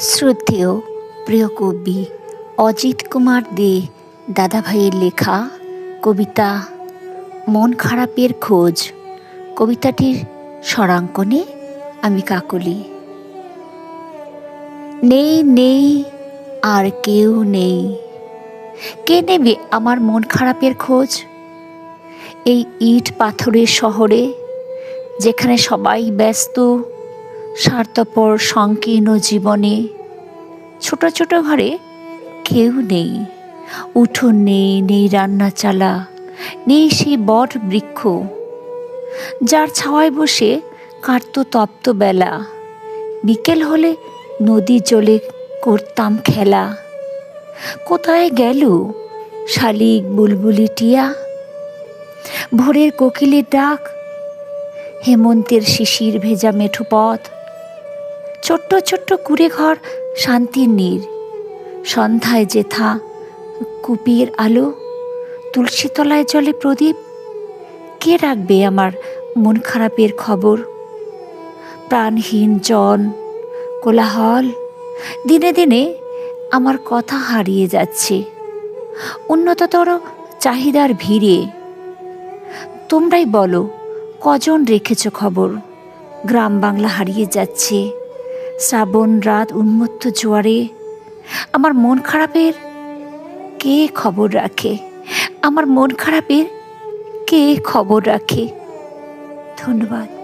শ্রদ্ধেয় প্রিয় কবি অজিত কুমার দে দাদাভাইয়ের লেখা কবিতা মন খারাপের খোঁজ। কবিতাটির স্বরাঙ্কনে আমি কাকলি। নেই নেই, আর কেউ নেই। কে নেবে আমার মন খারাপের খোঁজ? এই ইট পাথরের শহরে যেখানে সবাই ব্যস্ত স্বার্থপর, সংকীর্ণ জীবনে। ছোট ছোট ঘরে কেউ নেই। উঠোন নেই নেই রান্না চালা, নেই সেই বট বৃক্ষ। যার ছাওয়ায় বসে কাটত তপ্ত বেলা। বিকেল হলে নদী জলে করতাম খেলা। কোথায় গেল শালিক বুলবুলি টিয়া? ভোরের কোকিলের ডাক, হেমন্তের শিশির ভেজা মেঠো পথ। ছোট্ট ছোট্ট কুড়ে ঘর শান্তির নীর। সন্ধ্যায় জেথা কুপির আলো, তুলসী তলায় জলে প্রদীপ, কে রাখবে আমার মন খারাপের খবর? প্রাণহীন জন, কোলাহল, দিনে দিনে আমার কথা হারিয়ে যাচ্ছে। উন্নততর চাহিদার ভিড়ে। তোমরাই বলো, কজন রেখেছ খবর? গ্রাম বাংলা হারিয়ে যাচ্ছে। শ্রাবণ রাত উন্মত্ত জোয়ারে। আমার মন খারাপের কে খবর রাখে? আমার মন খারাপের কে খবর রাখে? ধন্যবাদ।